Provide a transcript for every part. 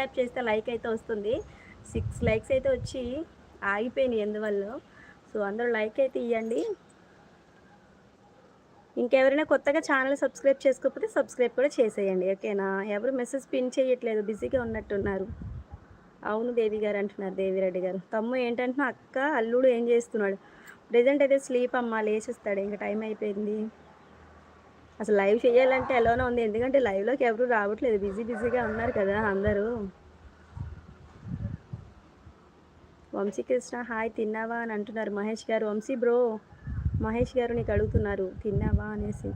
Tap చేస్తే like అయితే వస్తుంది. సిక్స్ లైక్స్ అయితే వచ్చి ఆగిపోయినాయి ఎందువల్ల? సో అందరూ లైక్ అయితే ఇవ్వండి ఇంకెవరైనా కొత్తగా ఛానల్ సబ్స్క్రైబ్ చేసుకోకపోతే సబ్స్క్రైబ్ కూడా చేసేయండి ఓకేనా? ఎవరు మెసేజ్ పిన్ చేయట్లేదు బిజీగా ఉన్నట్టున్నారు. అవును దేవి గారు అంటున్నారు దేవిరెడ్డి గారు. తమ్ము ఏంటంటున్నా అక్క అల్లుడు ఏం చేస్తున్నాడు? ప్రజెంట్ అయితే స్లీప్ అమ్మ లేచేస్తాడు. ఇంకా టైం అయిపోయింది. అసలు లైవ్ చేయాలంటే ఎలానో ఉంది. ఎందుకంటే లైవ్లోకి ఎవరు రావట్లేదు. బిజీ బిజీగా ఉన్నారు కదా అందరూ. వంశీకృష్ణ హాయ్ తిన్నావా? అని అంటున్నారు మహేష్ గారు. వంశీ బ్రో మహేష్ గారు నీకు అడుగుతున్నారు తిన్నావా? అనేసి.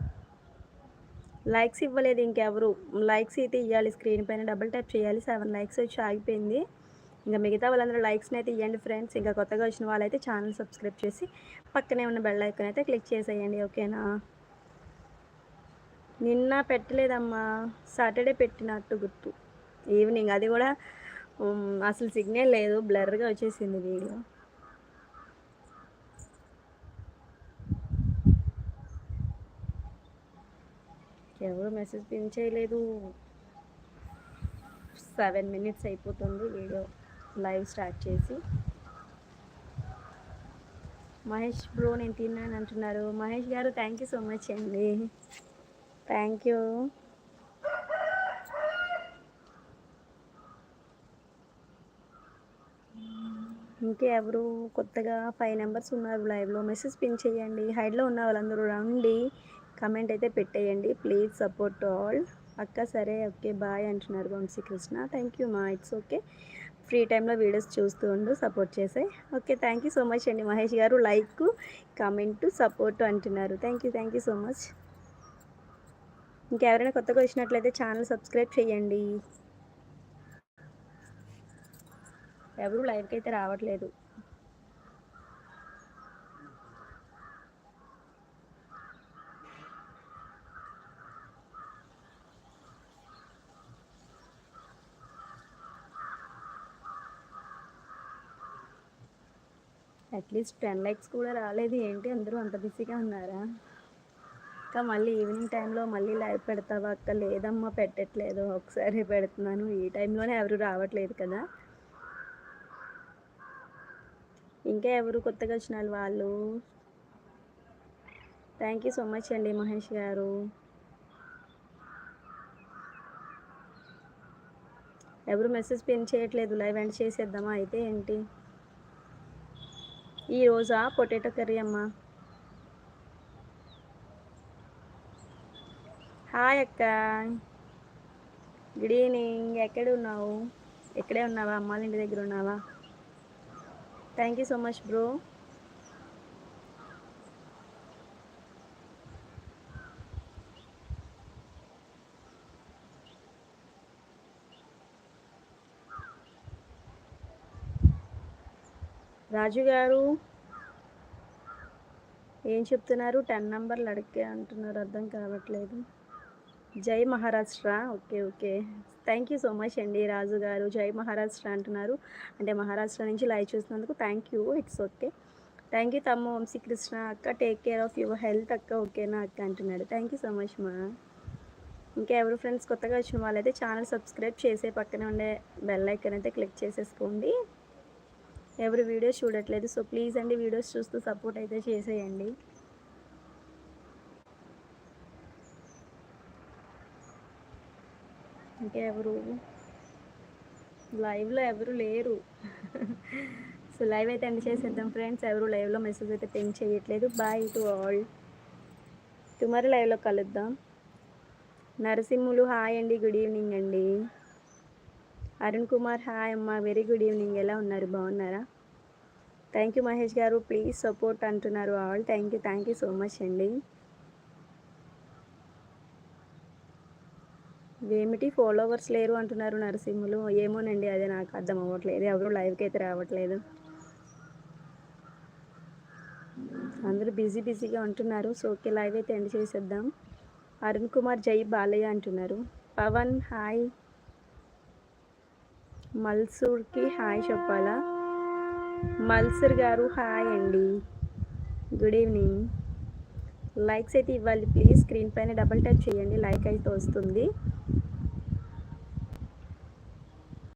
లైక్స్ ఇవ్వలేదు ఇంకెవరు. లైక్స్ అయితే ఇవ్వాలి స్క్రీన్ పైన డబుల్ ట్యాప్ చేయాలి. సెవెన్ లైక్స్ వచ్చి ఆగిపోయింది. ఇంకా మిగతా వాళ్ళందరూ లైక్స్ని అయితే ఇవ్వండి ఫ్రెండ్స్. ఇంకా కొత్తగా వచ్చిన వాళ్ళైతే ఛానల్ సబ్స్క్రైబ్ చేసి పక్కనే ఉన్న బెల్ ఐకాన్ అయితే క్లిక్ చేసేయండి. ఓకేనా? నిన్న పెట్టలేదమ్మా. సాటర్డే పెట్టినట్టు గుర్తు. ఈవినింగ్ అది కూడా అసలు సిగ్నల్ లేదు. బ్లర్గా వచ్చేసింది వీడియో. ఎవరు మెసేజ్ పిన్ చేయలేదు. సెవెన్ మినిట్స్ అయిపోతుంది వీడియో లైవ్ స్టార్ట్ చేసి. మహేష్ బ్రో నేను తిన్నాను అంటున్నారు. Mahesh garu thank you so much అండి. థ్యాంక్ యూ ఇంకెవరు కొత్తగా ఫైవ్ నెంబర్స్ ఉన్నారు లైవ్లో మెసేజ్ పిన్ చేయండి. హైడ్లో ఉన్న వాళ్ళందరూ రండి. కమెంట్ అయితే పెట్టేయండి. ప్లీజ్ సపోర్ట్ ఆల్ అక్క సరే ఓకే బాయ్ అంటున్నారు వంశీకృష్ణ థ్యాంక్ యూ మా ఇట్స్ ఓకే ఫ్రీ టైంలో వీడియోస్ చూస్తూ ఉండు సపోర్ట్ చేసే okay thank you so much అండి Mahesh garu. Like comment support అంటున్నారు. Thank you thank you so much ఇంకెవరైనా కొత్తగా వచ్చినట్లయితే ఛానల్ సబ్స్క్రైబ్ చేయండి ఎవరు లైవ్కి అయితే రావట్లేదు. అట్లీస్ట్ టెన్ లైక్స్ కూడా రాలేదు. ఏంటి అందరూ అంత బిజీగా ఉన్నారా? అక్క మళ్ళీ ఈవినింగ్ టైంలో మళ్ళీ లైవ్ పెడతావా అక్క? లేదమ్మా పెట్టట్లేదు. ఒకసారి పెడుతున్నాను. ఈ టైంలోనే ఎవరు రావట్లేదు కదా. ఇంకా ఎవరు కొత్తగా వచ్చిన వాళ్ళు? థ్యాంక్ యూ సో మచ్ అండి మహేష్ గారు. ఎవరు మెసేజ్ పిన్ చేయట్లేదు. లైవ్ ఎండ్ చేసేద్దామా? అయితే ఏంటి? ఈరోజా పొటాటో కర్రీ అమ్మా. హాయ్ అక్క. గుడ్ ఈవినింగ్ ఎక్కడ ఉన్నావు? ఎక్కడే ఉన్నావా? అమ్మాళ్ళ ఇంటి దగ్గర ఉన్నావా? Thank you so much bro Raju garu ఏం చెప్తున్నారు? టెన్ నంబర్లు అడిగే అంటున్నారు. అర్థం కావట్లేదు. జై Maharashtra. Okay okay. Thank you so much అండి రాజు గారు. జై మహారాష్ట్ర అంటున్నారు. అంటే మహారాష్ట్ర నుంచి లైవ్ చూసినందుకు thank you it's okay thank you తమ్ము వంశీకృష్ణ అక్క. Take care of your health అక్క. ఓకేనా అక్క అంటున్నాడు. థ్యాంక్ యూ సో మచ్ మా. ఇంకా ఎవరు ఫ్రెండ్స్ కొత్తగా వచ్చిన వాళ్ళైతే ఛానల్ సబ్స్క్రైబ్ చేసే పక్కనే ఉండే బెల్ ఐకన్ అయితే క్లిక్ చేసేసుకోండి. ఎవరు వీడియోస్ చూడట్లేదు సో ప్లీజ్ అండి వీడియోస్ చూస్తూ సపోర్ట్ అయితే చేసేయండి. ఇంకా ఎవరు లైవ్లో ఎవరు లేరు. సో లైవ్ అయితే ఎండ్ చేసేద్దాం ఫ్రెండ్స్. ఎవరు లైవ్లో మెసేజ్ అయితే పెంక్ చేయట్లేదు. బాయ్ టు ఆల్ టుమారో లైవ్లో కలుద్దాం. నరసింహులు హాయ్ అండి. గుడ్ ఈవినింగ్ అండి. అరుణ్ కుమార్ హాయ్ అమ్మ. వెరీ గుడ్ ఈవినింగ్ ఎలా ఉన్నారు? బాగున్నారా? థ్యాంక్ యూ మహేష్ గారు. ప్లీజ్ సపోర్ట్ అంటున్నారు all thank you thank you so much అండి. ఏమిటి ఫాలోవర్స్ లేరు అంటున్నారు నరసింహులు. ఏమోనండి అదే నాకు అర్థం అవ్వట్లేదు. ఎవరు లైవ్కి అయితే రావట్లేదు. అందరూ బిజీ బిజీగా ఉంటున్నారు. సో ఓకే లైవ్ అయితే ఎండ్ చేసేద్దాం. అరుణ్ కుమార్ జై బాలయ్య అంటున్నారు. పవన్ హాయ్ మల్సూర్కి హాయ్ చెప్పాలా? మల్సూర్ గారు హాయ్ అండి. గుడ్ ఈవినింగ్ లైక్స్ అయితే ఇవ్వాలి. ప్లీజ్ స్క్రీన్ పైన డబల్ ట్యాప్ చేయండి. లైక్ అయితే వస్తుంది.